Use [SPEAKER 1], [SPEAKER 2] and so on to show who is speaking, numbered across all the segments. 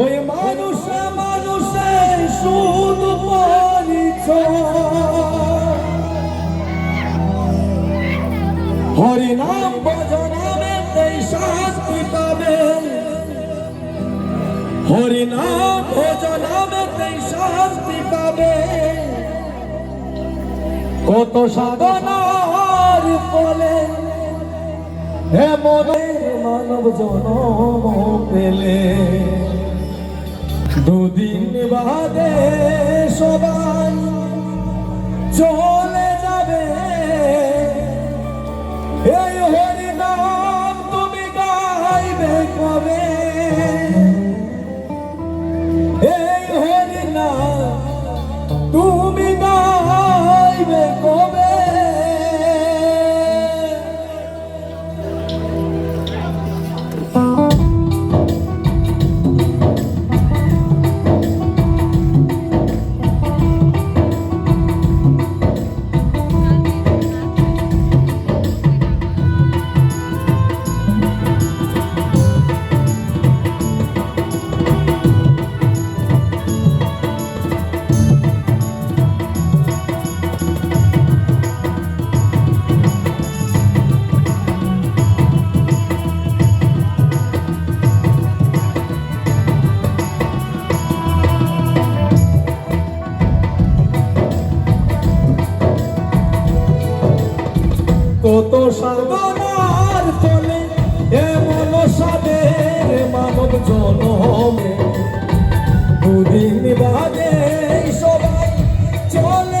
[SPEAKER 1] ওই মানুষে মানুষে, শুধু হরিনাম ভজনামে তেই শান্তি পাবে হরিনাম ভজনামে শান্তি পাবে কত সাধনার ফলে এমন মানব জনম পেলে। দুদিন বাদে সবাই চলে যাবে। এই হরিনাম তুমি গাইবে কবে? সাধনার ফলে এমন সাদের মানব জনমে। দুদিন বাদে সবাই চলে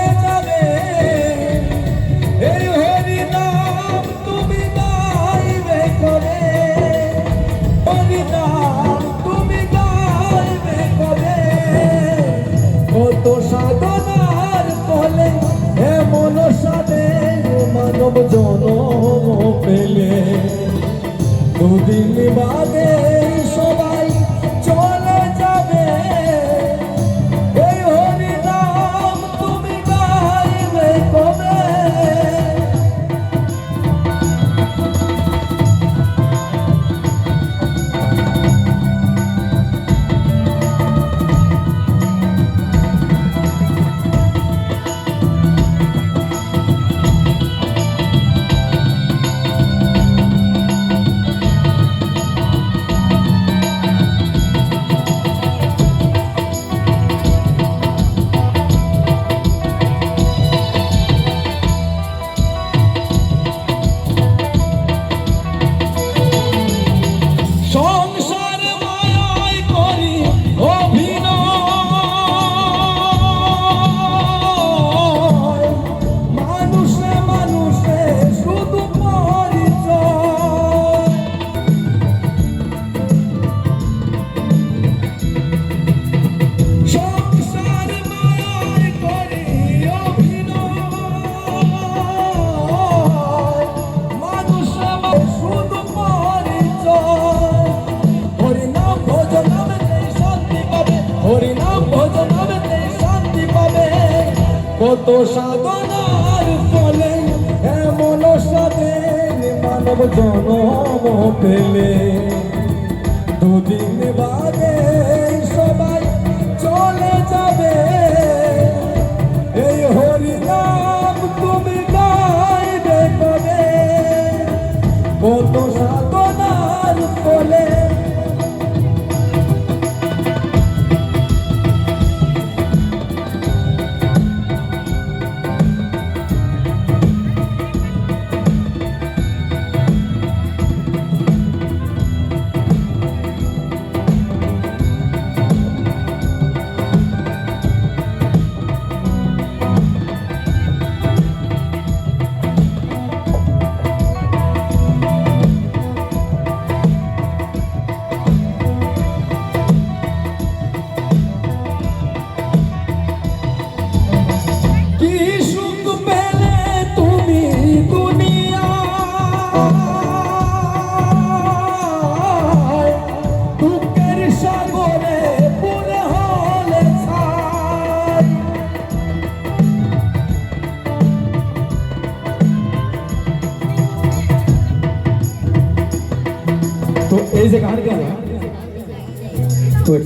[SPEAKER 1] কত সাধনার ফলে এমন সাথে মানব জনম পেলে দুদিন বাদে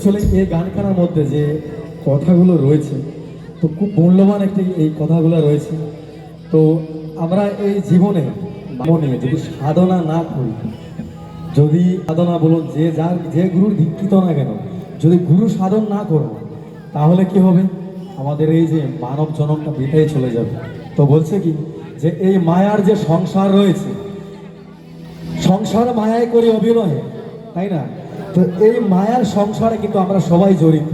[SPEAKER 1] তো এই
[SPEAKER 2] গানখানার মধ্যে যে কথাগুলো রয়েছে, তো খুব মূল্যবান একটি এই কথাগুলো রয়েছে। তো আমরা এই জীবনে মনে যদি সাধনা না করি, যদি সাধনা বলুন যে যার, যে গুরুর দীক্ষিত না কেন, যদি গুরু সাধন না করব তাহলে কি হবে? আমাদের এই যে মানব জনমটা বৃথায় চলে যাবে। তো বলছে কি যে এই মায়ার যে সংসার রয়েছে, সংসার মায়ায় করি অভিনয়, তাই না? তো এই মায়ার সংসারে কিন্তু আমরা সবাই জড়িত।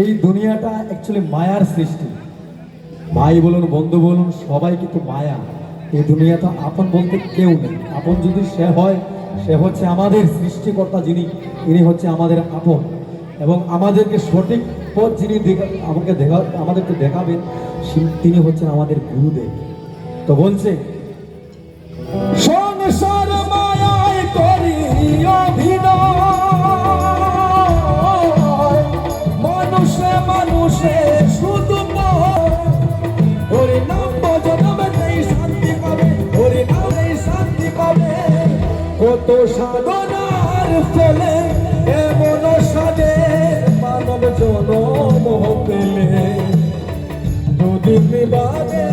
[SPEAKER 2] এই দুনিয়াটা অ্যাকচুয়ালি মায়ার সৃষ্টি। ভাই বলুন, বন্ধু বলুন, সবাই কিন্তু মায়া। এই দুনিয়াটা আপন বলতে কেউ নেই। আপন যদি সে হয়, সে হচ্ছে আমাদের সৃষ্টিকর্তা যিনি, ইনি হচ্ছে আমাদের আপন। এবং আমাদেরকে সঠিক পথ যিনি আমাকে দেখা, আমাদেরকে দেখাবেন তিনি হচ্ছেন আমাদের গুরুদেব। তো বলছে
[SPEAKER 1] কত সাধনার ফলে এমন সাজে মানব জনম পেলে দুদিন বাদে